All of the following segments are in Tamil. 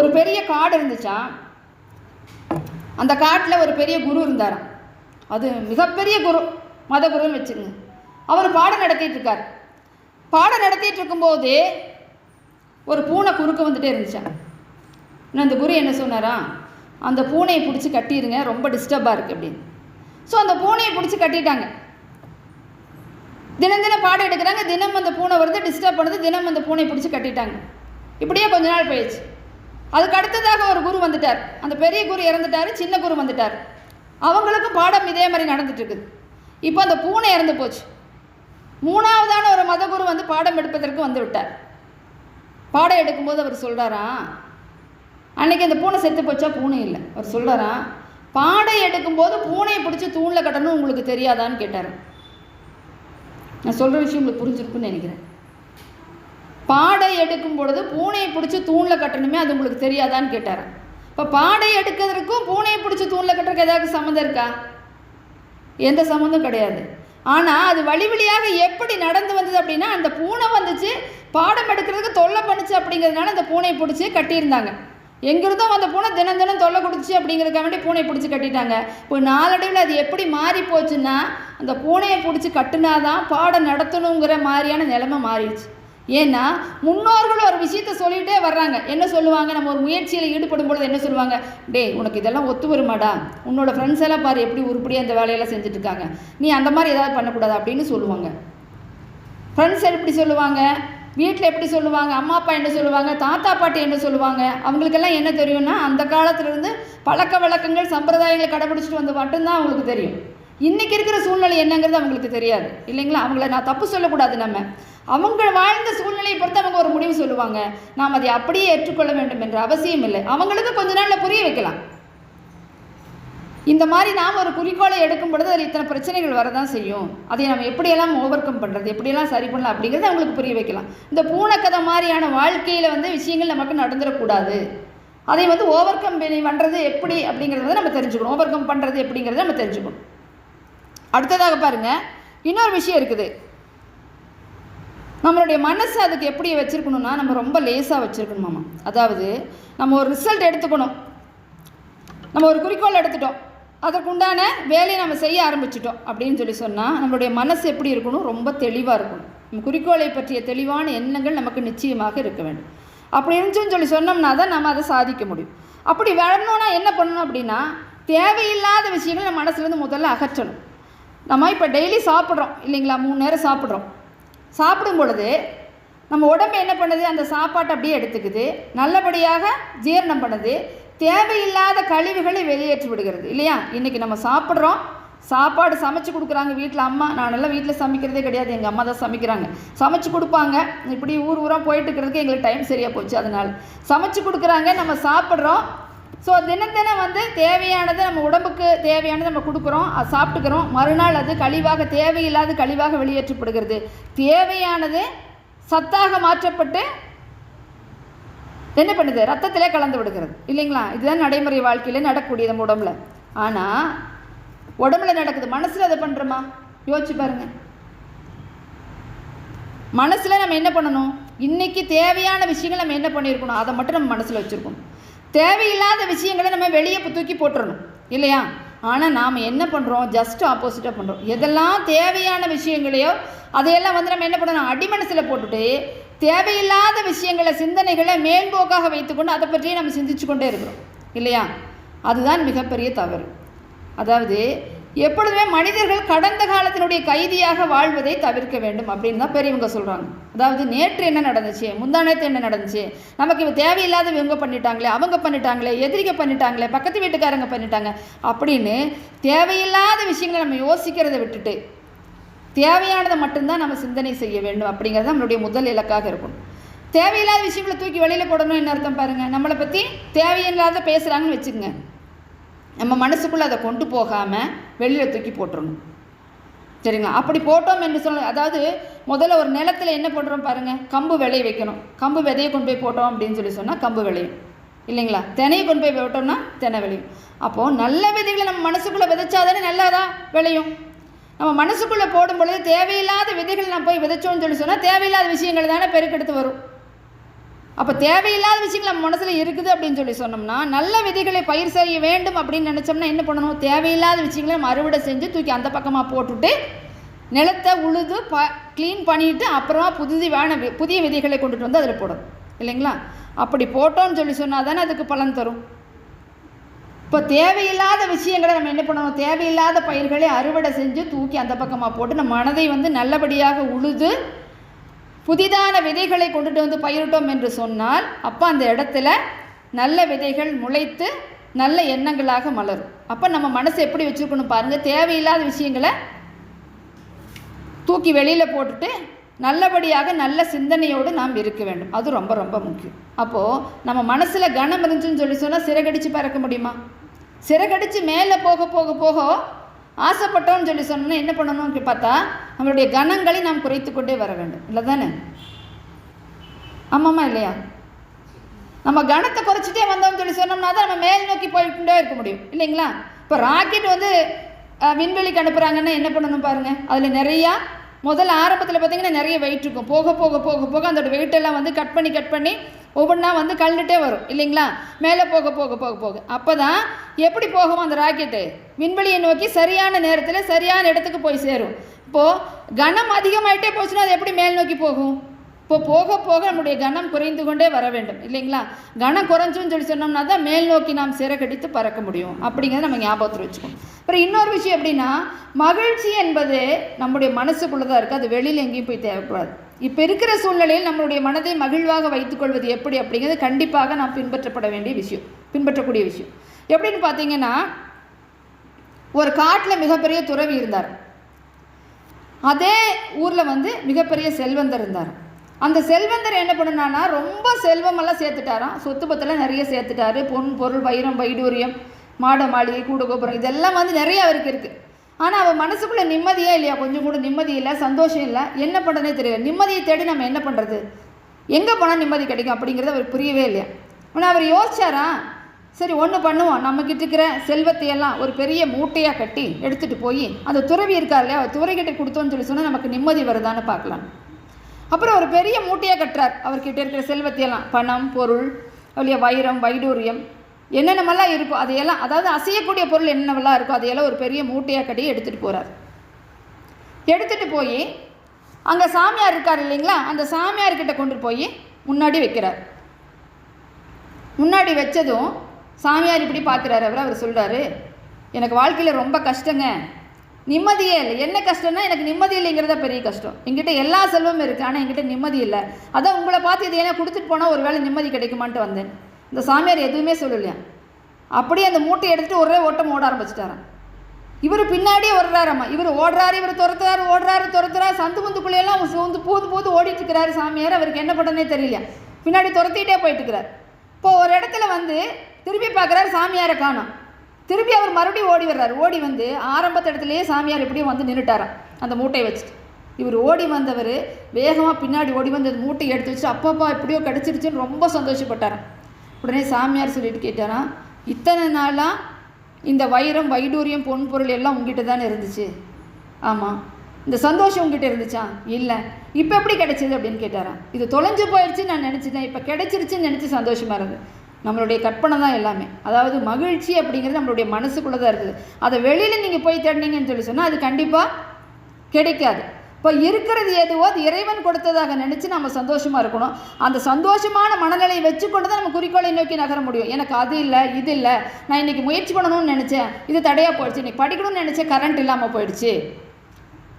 ஒரு பெரிய காடு இருந்துச்சா? அந்த காட்டில் ஒரு பெரிய குரு இருந்தாராம். அது மிகப்பெரிய குரு மத குருன்னு வச்சுங்க. அவர் பாடம் நடத்திட்டு இருக்கார். பாடம் நடத்திட்டு இருக்கும்போது ஒரு பூனை குறுக்க வந்துட்டே இருந்துச்சான் இன்னும் அந்த குரு என்ன சொன்னாரா அந்த பூனையை பிடிச்சி கட்டிடுங்க ரொம்ப டிஸ்டர்பாக இருக்குது அப்படின்னு. ஸோ அந்த பூனையை பிடிச்சி கட்டிட்டாங்க. தினம் தினம் பாடம் எடுக்கிறாங்க தினம் அந்த பூனை வருது டிஸ்டர்ப் பண்ணுது தினம் அந்த பூனையை பிடிச்சி கட்டிட்டாங்க. இப்படியே கொஞ்ச நாள் போயிடுச்சு. அதுக்கு அடுத்ததாக ஒரு குரு வந்துட்டார். அந்த பெரிய குரு இறந்துட்டார் சின்ன குரு வந்துட்டார். அவங்களுக்கும் பாடம் இதே மாதிரி நடந்துட்டு இருக்குது இப்போ அந்த பூனை இறந்து போச்சு. மூணாவதான ஒரு மதகுரு வந்து பாடம் எடுப்பதற்கு வந்து விட்டார். பாடம் எடுக்கும்போது அவர் சொல்கிறாராம் அன்னைக்கு அந்த பூனை செத்து போச்சா? பூனை இல்லை. அவர் சொல்கிறாராம் பாடம் எடுக்கும்போது பூனையை பிடிச்சி தூணில் கட்டணும் உங்களுக்கு தெரியாதான்னு கேட்டார். நான் சொல்கிற விஷயம் உங்களுக்கு புரிஞ்சிருக்குன்னு நினைக்கிறேன். பாடை எடுக்கும் பொழுது பூனையை பிடிச்சி தூணில் கட்டணுமே அது உங்களுக்கு தெரியாதான்னு கேட்டார். இப்போ பாடை எடுக்கிறதுக்கும் பூனையை பிடிச்சி தூணில் கட்டுறதுக்கு ஏதாவது சம்மந்தம் இருக்கா? எந்த சம்மந்தம் கிடையாது. ஆனால் அது வழி வழியாக எப்படி நடந்து வந்தது அப்படின்னா அந்த பூனை வந்துச்சு பாடம் எடுக்கிறதுக்கு தொல்லை பண்ணுச்சு அப்படிங்கிறதுனால அந்த பூனையை பிடிச்சி கட்டியிருந்தாங்க. எங்கிருந்தோ அந்த பூனை தினம் தினம் தொல்லை கொடுத்துச்சு அப்படிங்கிறதுக்காக வேண்டி பூனையை பிடிச்சி கட்டிட்டாங்க. இப்போ நாளடைவில் அது எப்படி மாறி போச்சுன்னா அந்த பூனையை பிடிச்சி கட்டினாதான் பாடம் நடத்தணுங்கிற மாதிரியான நிலைமை மாறிடுச்சு. ஏன்னா முன்னோர்கள் ஒரு விஷயத்த சொல்லிகிட்டே வர்றாங்க. என்ன சொல்லுவாங்க? நம்ம ஒரு முயற்சியில் ஈடுபடும் பொழுது என்ன சொல்லுவாங்க? டேய் உனக்கு இதெல்லாம் ஒத்து வருமாடா? உன்னோட ஃப்ரெண்ட்ஸ் எல்லாம் பாரு எப்படி உருப்படியாக அந்த வேலையெல்லாம் செஞ்சுட்டு இருக்காங்க நீ அந்த மாதிரி ஏதாவது பண்ணக்கூடாது? அப்படின்னு சொல்லுவாங்க. ஃப்ரெண்ட்ஸ் எப்படி சொல்லுவாங்க? வீட்டில் எப்படி சொல்லுவாங்க? அம்மா அப்பா என்ன சொல்லுவாங்க? தாத்தா பாட்டி என்ன சொல்லுவாங்க? அவங்களுக்கெல்லாம் என்ன தெரியும்னா அந்த காலத்துலேருந்து பழக்க வழக்கங்கள் சம்பிரதாயங்களை கடைபிடிச்சிட்டு வந்து மட்டும்தான் அவங்களுக்கு தெரியும். இன்றைக்கி இருக்கிற சூழ்நிலை என்னங்கிறது அவங்களுக்கு தெரியாது. இல்லைங்களா? அவங்கள நான் தப்பு சொல்லக்கூடாது நம்ம. அவங்க வாழ்ந்த சூழ்நிலையை பொறுத்து அவங்க ஒரு முடிவு சொல்லுவாங்க. நாம் அதை அப்படியே ஏற்றுக்கொள்ள வேண்டும் என்ற அவசியம் இல்லை. அவங்களுக்கு கொஞ்ச நாளில் புரிய வைக்கலாம். இந்த மாதிரி நாம் ஒரு குறிக்கோளை எடுக்கும் பொழுது அதில் இத்தனை பிரச்சனைகள் வரதான் செய்யும். அதை நம்ம எப்படியெல்லாம் ஓவர் கம் பண்ணுறது எப்படியெல்லாம் சரி பண்ணலாம் அப்படிங்கிறத அவங்களுக்கு புரிய வைக்கலாம். இந்த பூனைக்கதை மாதிரியான வாழ்க்கையில் வந்து விஷயங்கள் நமக்கு நடந்துடக்கூடாது. அதை வந்து ஓவர் கம் பண்ணுறது எப்படி அப்படிங்கிறத வந்து நம்ம தெரிஞ்சுக்கணும். ஓவர் கம் பண்ணுறது எப்படிங்கிறத நம்ம தெரிஞ்சுக்கணும். அடுத்ததாக பாருங்கள் இன்னொரு விஷயம் இருக்குது. நம்மளுடைய மனசு அதுக்கு எப்படி வச்சுருக்கணும்னா நம்ம ரொம்ப லேசாக வச்சுருக்கணுமாம்மா அதாவது நம்ம ஒரு ரிசல்ட் எடுத்துக்கணும். நம்ம ஒரு குறிக்கோள் எடுத்துட்டோம். அதற்குண்டான வேலையை நம்ம செய்ய ஆரம்பிச்சிட்டோம் அப்படின்னு சொல்லி சொன்னால் நம்மளுடைய மனசு எப்படி இருக்கணும்? ரொம்ப தெளிவாக இருக்கணும். நம்ம குறிக்கோளை பற்றிய தெளிவான எண்ணங்கள் நமக்கு நிச்சயமாக இருக்க வேண்டும். அப்படி இருந்துச்சுன்னு சொல்லி சொன்னோம்னா தான் நம்ம அதை சாதிக்க முடியும். அப்படி வரணும்னா என்ன பண்ணணும் அப்படின்னா தேவையில்லாத விஷயங்கள் நம்ம மனசுலேருந்து முதல்ல அகற்றணும். நம்ம இப்போ டெய்லி சாப்பிட்றோம். இல்லைங்களா? மூணு நேரம் சாப்பிட்றோம். சாப்பிடும் பொழுது நம்ம உடம்பு என்ன பண்ணுது? அந்த சாப்பாட்டை அப்படியே எடுத்துக்குது. நல்லபடியாக ஜீரணம் பண்ணுது. தேவையில்லாத கழிவுகளை வெளியேற்றி விடுகிறது. இல்லையா? இன்றைக்கி நம்ம சாப்பிட்றோம். சாப்பாடு சமைச்சு கொடுக்குறாங்க வீட்டில் அம்மா. நான் எல்லாம் வீட்டில் சமைக்கிறதே கிடையாது. எங்கள் அம்மா தான் சமைக்கிறாங்க. சமைச்சு கொடுப்பாங்க. இப்படி ஊர் ஊராக போயிட்டு இருக்கிறதுக்கு எங்களுக்கு டைம் சரியாக போச்சு. அதனால் சமைச்சு கொடுக்குறாங்க. நம்ம சாப்பிட்றோம். ஸோ தினம் தினம் வந்து தேவையானது நம்ம உடம்புக்கு தேவையானது நம்ம கொடுக்குறோம் அது சாப்பிட்டுக்கிறோம். மறுநாள் அது கழிவாக தேவையில்லாத கழிவாக வெளியேற்றப்படுகிறது. தேவையானது சத்தாக மாற்றப்பட்டு என்ன பண்ணுது? ரத்தத்திலே கலந்து விடுகிறது. இல்லைங்களா? இதுதான் நடைமுறை வாழ்க்கையில் நடக்கக்கூடிய நம்ம உடம்புல. ஆனால் உடம்புல நடக்குது. மனசில் அதை பண்ணுறோமா யோசிச்சு பாருங்க. மனசில் நம்ம என்ன பண்ணணும்? இன்றைக்கி தேவையான விஷயங்கள் நம்ம என்ன பண்ணியிருக்கணும்? அதை மட்டும் நம்ம மனசில் வச்சுருக்கணும். தேவையில்லாத விஷயங்களை நம்ம வெளியே தூக்கி போட்டுடணும் இல்லையா? ஆனால் நாம் என்ன பண்ணுறோம் ஜஸ்ட் ஆப்போசிட்டாக பண்ணுறோம் எதெல்லாம் தேவையான விஷயங்களையோ அதையெல்லாம் வந்து நம்ம என்ன பண்ணணும்? அடிமனசில் போட்டுட்டு தேவையில்லாத விஷயங்களை சிந்தனைகளை மேம்போக்காக வைத்துக்கொண்டு அதை பற்றியே நம்ம சிந்திச்சு கொண்டே இருக்கிறோம். இல்லையா? அதுதான் மிகப்பெரிய தவறு. அதாவது எப்பொழுதுமே மனிதர்கள் கடந்த காலத்தினுடைய கைதியாக வாழ்வதை தவிர்க்க வேண்டும் அப்படின்னு தான் பெரியவங்க சொல்கிறாங்க அதாவது நேற்று என்ன நடந்துச்சு? முந்தானத்து என்ன நடந்துச்சு? நமக்கு இவ தேவையில்லாத இவங்க பண்ணிட்டாங்களே அவங்க பண்ணிட்டாங்களே எதிரிக்க பண்ணிட்டாங்களே பக்கத்து வீட்டுக்காரங்க பண்ணிட்டாங்க அப்படின்னு தேவையில்லாத விஷயங்களை நம்ம யோசிக்கிறத விட்டுட்டு தேவையானதை மட்டும்தான் நம்ம சிந்தனை செய்ய வேண்டும் அப்படிங்கிறது நம்மளுடைய முதல் இலக்காக இருக்கும். தேவையில்லாத விஷயங்களை தூக்கி வெளியில் போடணும் என்ன அர்த்தம் பாருங்கள் நம்மளை பற்றி தேவையில்லாத பேசுகிறாங்கன்னு வச்சுக்கோங்க. நம்ம மனசுக்குள்ளே அதை கொண்டு போகாமல் வெளியில் தூக்கி போட்டுருணும் சரிங்களா? அப்படி போட்டோம் என்று சொல்ல அதாவது முதல்ல ஒரு நிலத்தில் என்ன பண்ணுறோம் பாருங்கள் கம்பு விளைய வைக்கணும். கம்பு விதையை கொண்டு போய் போட்டோம் அப்படின்னு சொல்லி சொன்னால் கம்பு விளையும். இல்லைங்களா? தினையை கொண்டு போய் போட்டோம்னா தினை விளையும். அப்போது நல்ல விதைகளை நம்ம மனசுக்குள்ளே விதைச்சாதானே நல்லாதான் விளையும். நம்ம மனசுக்குள்ளே போடும் பொழுது தேவையில்லாத விதைகள் நான் போய் விதைச்சோன்னு சொல்லி சொன்னால் தேவையில்லாத விஷயங்கள் தானே பெருக்கெடுத்து வரும். அப்போ தேவையில்லாத விஷயங்கள் நம்ம மனசில் இருக்குது அப்படின்னு சொல்லி சொன்னோம்னா நல்ல விதைகளை பயிர் செய்ய வேண்டும் அப்படின்னு நினச்சோம்னா என்ன பண்ணணும்? தேவையில்லாத விஷயங்களை நம்ம அறுவடை செஞ்சு தூக்கி அந்த பக்கமாக போட்டுட்டு நிலத்தை உழுது ப க்ளீன் பண்ணிவிட்டு அப்புறமா புதிதான வி- புதிய விதைகளை கொண்டுட்டு வந்து அதில் போடணும். இல்லைங்களா? அப்படி போட்டோம்னு சொல்லி சொன்னால் தானே அதுக்கு பலன் தரும். இப்போ தேவையில்லாத விஷயங்களை நம்ம என்ன பண்ணணும்? தேவையில்லாத பயிர்களை அறுவடை செஞ்சு தூக்கி அந்த பக்கமாக போட்டு நம்ம மனதை வந்து நல்லபடியாக உழுது புதிதான விதைகளை கொண்டுட்டு வந்து பயிரிட்டோம் என்று சொன்னால் அப்போ அந்த இடத்துல நல்ல விதைகள் முளைத்து நல்ல எண்ணங்களாக மலரும். அப்போ நம்ம மனசை எப்படி வச்சுருக்கணும் பாருங்கள் தேவையில்லாத விஷயங்களை தூக்கி வெளியில் போட்டுட்டு நல்லபடியாக நல்ல சிந்தனையோடு நாம் இருக்க வேண்டும். அது ரொம்ப ரொம்ப முக்கியம். அப்போது நம்ம மனசில் கனம் இருந்துச்சுன்னு சொல்லி சொன்னால் சிறகடிச்சு பறக்க முடியுமா? சிறகடிச்சு மேலே போக போக போக ஆசைப்பட்டோம்னு சொல்லி சொன்னோன்னா என்ன பண்ணணும்னு பார்த்தா நம்மளுடைய கணங்களை நாம் குறைத்து கொண்டே வர வேண்டும். இல்லை தானே ஆமாம்மா இல்லையா? நம்ம கணத்தை குறைச்சிட்டே வந்தோம்னு சொல்லி சொன்னோம்னா தான் நம்ம மேல் நோக்கி போயிட்டே இருக்க முடியும். இல்லைங்களா? இப்போ ராக்கெட் வந்து விண்வெளிக்கு அனுப்புகிறாங்கன்னா என்ன பண்ணணும் பாருங்கள் அதில் நிறையா முதல்ல ஆரம்பத்தில் பார்த்தீங்கன்னா நிறைய வெயிட் இருக்கும். போக போக போக போக அதோட வெயிட்டெல்லாம் எல்லாம் வந்து கட் பண்ணி கட் பண்ணி ஒவ்வொன்றா வந்து கழுந்துட்டே வரும். இல்லைங்களா? மேலே போக போக போக போக. அப்போ தான் எப்படி போகும் அந்த ராக்கெட்டு? விண்வெளியை நோக்கி சரியான நேரத்தில் சரியான இடத்துக்கு போய் சேரும். இப்போது கனம் அதிகமாகிட்டே போச்சுன்னா அது எப்படி மேல் நோக்கி போகும்? இப்போ போக போக நம்முடைய கனம் குறைந்து கொண்டே வர வேண்டும். இல்லைங்களா? கனம் குறைஞ்சுன்னு சொல்லி சொன்னோம்னா தான் மேல் நோக்கி நாம் சிறகடித்து பறக்க முடியும். அப்படிங்கிறத நம்ம ஞாபகத்தில் வச்சுக்கணும். அப்புறம் இன்னொரு விஷயம் எப்படின்னா மகிழ்ச்சி என்பது நம்முடைய மனசுக்குள்ளே தான் இருக்குது அது வெளியில் எங்கேயும் போய் தேவைப்படாது. இப்போ இருக்கிற சூழ்நிலையில் நம்மளுடைய மனதை மகிழ்வாக வைத்துக்கொள்வது எப்படி அப்படிங்கிறது கண்டிப்பாக நாம் பின்பற்றப்பட வேண்டிய விஷயம். பின்பற்றக்கூடிய விஷயம். எப்படின்னு பார்த்தீங்கன்னா ஒரு காட்டில் மிகப்பெரிய துறவி இருந்தார். அதே ஊரில் வந்து மிகப்பெரிய செல்வந்தர் இருந்தார். அந்த செல்வந்தர் என்ன பண்ணுனானா ரொம்ப செல்வமெல்லாம் சேர்த்துட்டாராம். சொத்து பத்தெல்லாம் நிறைய சேர்த்துட்டாரு. பொன் பொருள் வைரம் வைடூரியம் மாட மாளிகை கூட கோபுரம் இதெல்லாம் வந்து நிறைய அவருக்கு இருக்குது ஆனால் அவன் மனசுக்குள்ளே நிம்மதியே இல்லையா? கொஞ்சம் கூட நிம்மதி இல்லை சந்தோஷம் இல்லை. என்ன பண்ணுறதே தெரியல. நிம்மதியை தேடி நம்ம என்ன பண்ணுறது எங்கே போனால் நிம்மதி கிடைக்கும் அப்படிங்கிறது அவர் புரியவே இல்லையா? ஆனால் அவர் யோசிச்சாரா சரி ஒன்று பண்ணுவோம். நம்மக்கிட்ட இருக்கிற செல்வத்தையெல்லாம் ஒரு பெரிய மூட்டையாக கட்டி எடுத்துகிட்டு போய் அந்த துறவி இருக்கார் இல்லையா? அவர் துறைகிட்ட கொடுத்தோன்னு சொல்லி சொன்னால் நமக்கு நிம்மதி வருதான்னு பார்க்கலாம். அப்புறம் ஒரு பெரிய மூட்டையாக கட்டுறார். அவர்கிட்ட இருக்கிற செல்வத்தையெல்லாம் பணம் பொருள் இல்லையா வைரம் வைடூரியம் என்னென்னமெல்லாம் இருக்கோ அதையெல்லாம் அதாவது அசையக்கூடிய பொருள் என்னென்னலாம் இருக்கோ அதையெல்லாம் ஒரு பெரிய மூட்டையாக கட்டி எடுத்துகிட்டு போகிறார் எடுத்துகிட்டு போய் அங்கே சாமியார் இருக்கார் இல்லைங்களா? அந்த சாமியார்கிட்ட கொண்டு போய் முன்னாடி வைக்கிறார். முன்னாடி வச்சதும் சாமியார் இப்படி பார்க்குறாரு அவர் அவர் சொல்கிறாரு எனக்கு வாழ்க்கையில் ரொம்ப கஷ்டங்க. நிம்மதியே இல்லை. என்ன கஷ்டம்னா எனக்கு நிம்மதி இல்லைங்கிறத பெரிய கஷ்டம். எங்கிட்ட எல்லா செல்வமும் இருக்குது ஆனால் என்கிட்ட நிம்மதி இல்லை. அதான் உங்களை பார்த்து இது ஏன்னா கொடுத்துட்டு போனால் ஒரு வேளை நிம்மதி கிடைக்குமான்ட்டு வந்தேன். இந்த சாமியார் எதுவுமே சொல்லலையா? அப்படியே அந்த மூட்டையை எடுத்துகிட்டு ஒரே ஓட்டம் ஓட ஆரம்பிச்சிட்டாராம். இவர் பின்னாடியே வர்றாரம்மா இவர் ஓடுறாரு இவர் துரத்துறாரு ஓடுறாரு துரத்துறாரு. சந்து முந்துக்குள்ளேயெல்லாம் சூழ்ந்து பூந்து பூந்து ஓடிட்டு இருக்கிறாரு சாமியார். அவருக்கு என்ன பண்ணனே தெரியல பின்னாடி துரத்திட்டே போயிட்டு இருக்கிறார். இப்போ ஒரு இடத்துல வந்து திருப்பி பார்க்குறாரு சாமியாரை காணும். திருப்பி அவர் மறுபடியும் ஓடி வர்றாரு. ஓடி வந்து ஆரம்பத்த இடத்துலையே சாமியார் எப்படியும் வந்து நின்றுட்டாராம் அந்த மூட்டையை வச்சுட்டு. இவர் ஓடி வந்தவர் வேகமாக பின்னாடி ஓடி வந்து அந்த மூட்டையை எடுத்து வச்சு அப்பப்பா எப்படியோ கிடச்சிருச்சுன்னு ரொம்ப சந்தோஷப்பட்டாராம். உடனே சாமியார் சொல்லிட்டு கேட்டாராம் இத்தனை நாளாக இந்த வைரம் வைடூரியம் பொன் பொருள் எல்லாம் உங்ககிட்ட தானே இருந்துச்சு? ஆமாம் இந்த சந்தோஷம் உங்ககிட்ட இருந்துச்சா? இல்லை. இப்போ எப்படி கிடைச்சிது அப்படின்னு கேட்டாராம். இது தொலைஞ்சு போயிடுச்சு நான் நினச்சிட்டேன். இப்போ கிடைச்சிருச்சுன்னு நினச்சி சந்தோஷமாக இருந்தது நம்மளுடைய கற்பனை தான் எல்லாமே. அதாவது மகிழ்ச்சி அப்படிங்கிறது நம்மளுடைய மனசுக்குள்ளே தான் இருக்குது. அதை வெளியில் நீங்கள் போய் தேடினீங்கன்னு சொல்லி சொன்னால் அது கண்டிப்பாக கிடைக்காது. இப்போ இருக்கிறது எதுவோ அது இறைவன் கொடுத்ததாக நினச்சி நம்ம சந்தோஷமாக இருக்கணும். அந்த சந்தோஷமான மனநிலையை வச்சுக்கொண்டு தான் நம்ம குறிக்கோளை நோக்கி நகர முடியும். எனக்கு அது இல்லை இது இல்லை நான் இன்றைக்கி முயற்சி பண்ணணும்னு நினச்சேன் இது தடையாக போயிடுச்சு இன்றைக்கி படிக்கணும்னு நினச்சேன் கரண்ட் இல்லாமல் போயிடுச்சு.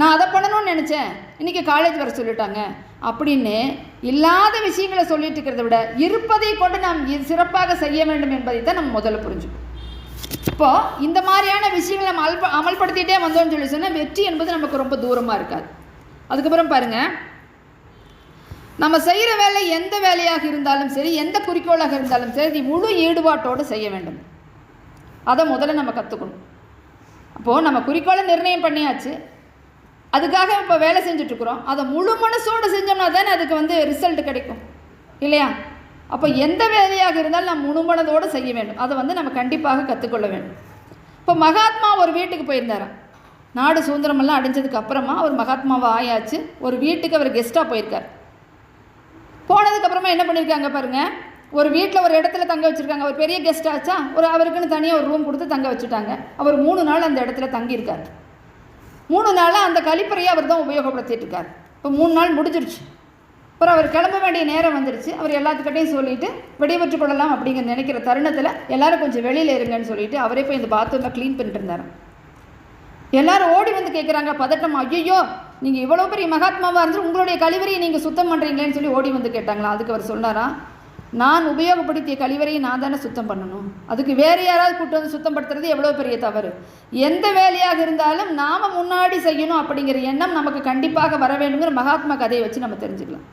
நான் அதை பண்ணணும்னு நினச்சேன் இன்றைக்கி காலேஜ் வர சொல்லிட்டாங்க. அப்படின்னு இல்லாத விஷயங்களை சொல்லிட்டு இருக்கிறத விட இருப்பதை கொண்டு நாம் சிறப்பாக செய்ய வேண்டும் என்பதை தான் நம்ம முதல்ல புரிஞ்சுக்கணும். இப்போ இந்த மாதிரியான விஷயங்களை நம்ம அல்ப அமல்படுத்திட்டே வந்தோம்னு சொல்லி சொன்னால் வெற்றி என்பது நமக்கு ரொம்ப தூரமாக இருக்காது. அதுக்கப்புறம் பாருங்க. நம்ம செய்கிற வேலை எந்த வேலையாக இருந்தாலும் சரி எந்த குறிக்கோளாக இருந்தாலும் சரி முழு ஈடுபாட்டோடு செய்ய வேண்டும். அதை முதல்ல நம்ம கற்றுக்கணும் அப்போது நம்ம குறிக்கோளை நிர்ணயம் பண்ணியாச்சு. அதுக்காக இப்போ வேலை செஞ்சுட்ருக்குறோம். அதை முழு மனசோடு செஞ்சோம்னா தானே அதுக்கு வந்து ரிசல்ட் கிடைக்கும். இல்லையா? அப்போ எந்த வேலையாக இருந்தாலும் நம்ம முழு மனதோடு செய்ய வேண்டும். அதை வந்து நம்ம கண்டிப்பாக கற்றுக்கொள்ள வேண்டும். இப்போ மகாத்மா ஒரு வீட்டுக்கு போயிருந்தாராம். நாடு சுதந்திரமெல்லாம் அடைஞ்சதுக்கு அப்புறமா அவர் மகாத்மாவை ஆயாச்சு. ஒரு வீட்டுக்கு அவர் கெஸ்ட்டாக போயிருக்கார். போனதுக்கப்புறமா என்ன பண்ணியிருக்காங்க பாருங்கள் ஒரு வீட்டில் ஒரு இடத்துல தங்க வச்சுருக்காங்க. ஒரு பெரிய கெஸ்ட் ஆச்சா? ஒரு அவருக்குன்னு தனியாக ஒரு ரூம் கொடுத்து தங்க வச்சுட்டாங்க. அவர் மூணு நாள் அந்த இடத்துல தங்கியிருக்கார். மூணு நாளாக அந்த கழிப்பறையை அவர் தான் உபயோகப்படுத்திட்டு இருக்கார் இப்போ மூணு நாள் முடிஞ்சிருச்சு. அப்புறம் அவர் கிளம்ப வேண்டிய நேரம் வந்துருச்சு. அவர் எல்லாத்துக்கிட்டையும் சொல்லிட்டு விடைபெற்று கொள்ளலாம் அப்படிங்கிற நினைக்கிற தருணத்தில் எல்லாரும் கொஞ்சம் வெளியில் இருங்கன்னு சொல்லிட்டு அவரே போய் இந்த பாத்ரூமை க்ளீன் பண்ணிட்டு இருந்தார் எல்லாரும் ஓடி வந்து கேட்குறாங்க பதட்டம் ஐயோ நீங்கள் இவ்வளோ பெரிய மகாத்மாவாக இருந்து உங்களுடைய கழிவறையை நீங்கள் சுத்தம் பண்ணுறீங்களேன்னு சொல்லி ஓடி வந்து கேட்டாங்களா அதுக்கு அவர் சொன்னாரா நான் உபயோகப்படுத்திய கழிவறையை நான் தானே சுத்தம் பண்ணணும்? அதுக்கு வேறு யாராவது கூட்டு வந்து சுத்தம் படுத்துறது எவ்வளோ பெரிய தவறு? எந்த வேலையாக இருந்தாலும் நாம் முன்னாடி செய்யணும் அப்படிங்கிற எண்ணம் நமக்கு கண்டிப்பாக வர வேண்டுங்கிற மகாத்மா கதையை வச்சு நம்ம தெரிஞ்சுக்கலாம்.